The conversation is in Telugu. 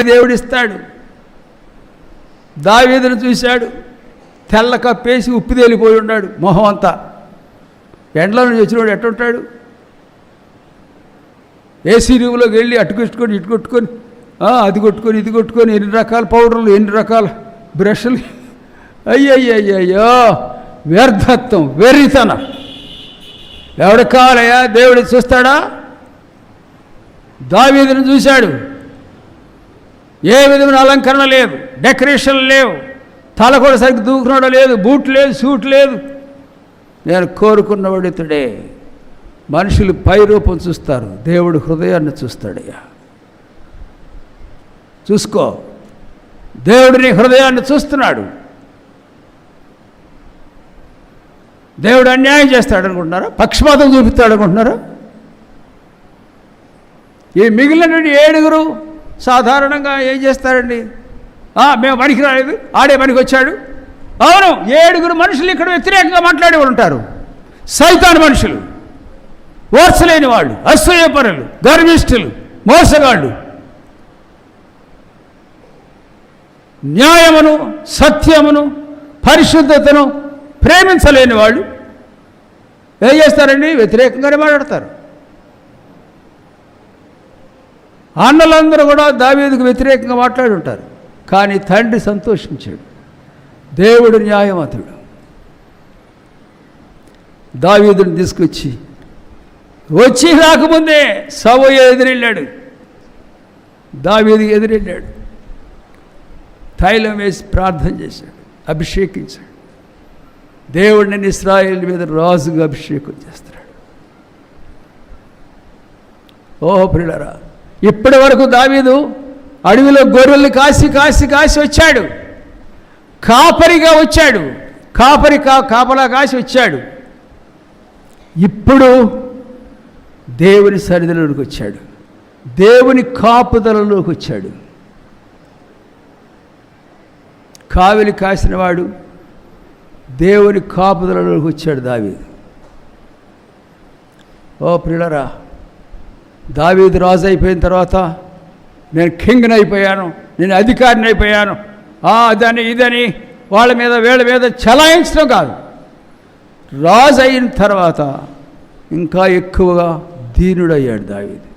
దేవుడిస్తాడు. దావీదును చూశాడు. తెల్ల కప్పేసి ఉప్పు తేలిపోయి ఉన్నాడు మొహం అంతా. ఎండలో నుంచి వచ్చినవాడు ఎట్టుంటాడు? ఏసీ రూమ్లోకి వెళ్ళి అటు కొట్టుకొని ఇటు కొట్టుకొని ఆ, అది కొట్టుకొని ఇది కొట్టుకొని ఎన్ని రకాల పౌడర్లు ఎన్ని రకాల బ్రష్లు. అయ్యయ్యయ్యో వ్యర్థత్వం వెర్రితనం. ఎవరికి కావాలయ్యా? దేవుడు చూస్తాడా? దావీదును చూశాడు. ఏ విధమైన అలంకరణ లేదు. డెకరేషన్ లేవు. తల కూడా సరిగ్గా దూకునడం లేదు. బూట్ లేదు సూట్ లేదు. నేను కోరుకున్న ఇతడే. మనుషులు పై రూపం చూస్తారు. దేవుడు హృదయాన్ని చూస్తాడయ్యా. చూసుకో. దేవుడిని హృదయాన్ని చూస్తున్నాడు. దేవుడు అన్యాయం చేస్తాడు అనుకుంటున్నారా? పక్షపాతం చూపిస్తాడు అనుకుంటున్నారా? ఈ మిగిలినటువంటి ఏడుగురు సాధారణంగా ఏం చేస్తారండి? మేము పనికి రాలేదు ఆడే పనికి వచ్చాడు. అవును ఏడుగురు మనుషులు ఇక్కడ వ్యతిరేకంగా మాట్లాడేవాళ్ళు ఉంటారు. సైతాన్ మనుషులు ఓర్చలేని వాళ్ళు అసూయపరులు గర్విష్ఠులు మోసగాళ్ళు. న్యాయమును సత్యమును పరిశుద్ధతను ప్రేమించలేని వాళ్ళు ఏం చేస్తారండి? వ్యతిరేకంగానే మాట్లాడతారు. అన్నలందరూ కూడా దావీదుకు వ్యతిరేకంగా మాట్లాడి ఉంటారు కానీ తండ్రి సంతోషించాడు. దేవుడు న్యాయమతుడు దావీదుని తీసుకొచ్చి వచ్చి రాకముందే సవోయ ఎదురెళ్ళాడు. దావీదికి ఎదురెళ్ళాడు. తైలం వేసి ప్రార్థన చేశాడు. అభిషేకించాడు. దేవుడిని ఇస్రాయేల్ మీద రాజుగా అభిషేకం చేస్తున్నాడు. ఓ ప్రిడరా ఇప్పటి వరకు దావీదు అడవిలో గొర్రెల్ని కాసి కాసి కాసి వచ్చాడు. కాపరిగా వచ్చాడు. కాపరి కా కాపలా కాసి వచ్చాడు. ఇప్పుడు దేవుని సరిధిలోకి వచ్చాడు. దేవుని కాపుదలలోకి వచ్చాడు. కావిలి కాసినవాడు దేవుని కాపుదలలోకి వచ్చాడు దావీదు. ఓ ప్రిలరా దావీదు రాజు అయిపోయిన తర్వాత నేను కింగ్ని అయిపోయాను నేను అధికారిని అయిపోయాను. అదని ఇదని వాళ్ళ మీద వీళ్ళ మీద చలాయించడం కాదు. రాజు అయిన తర్వాత ఇంకా ఎక్కువగా దీనుడయ్యాడు దావీదు.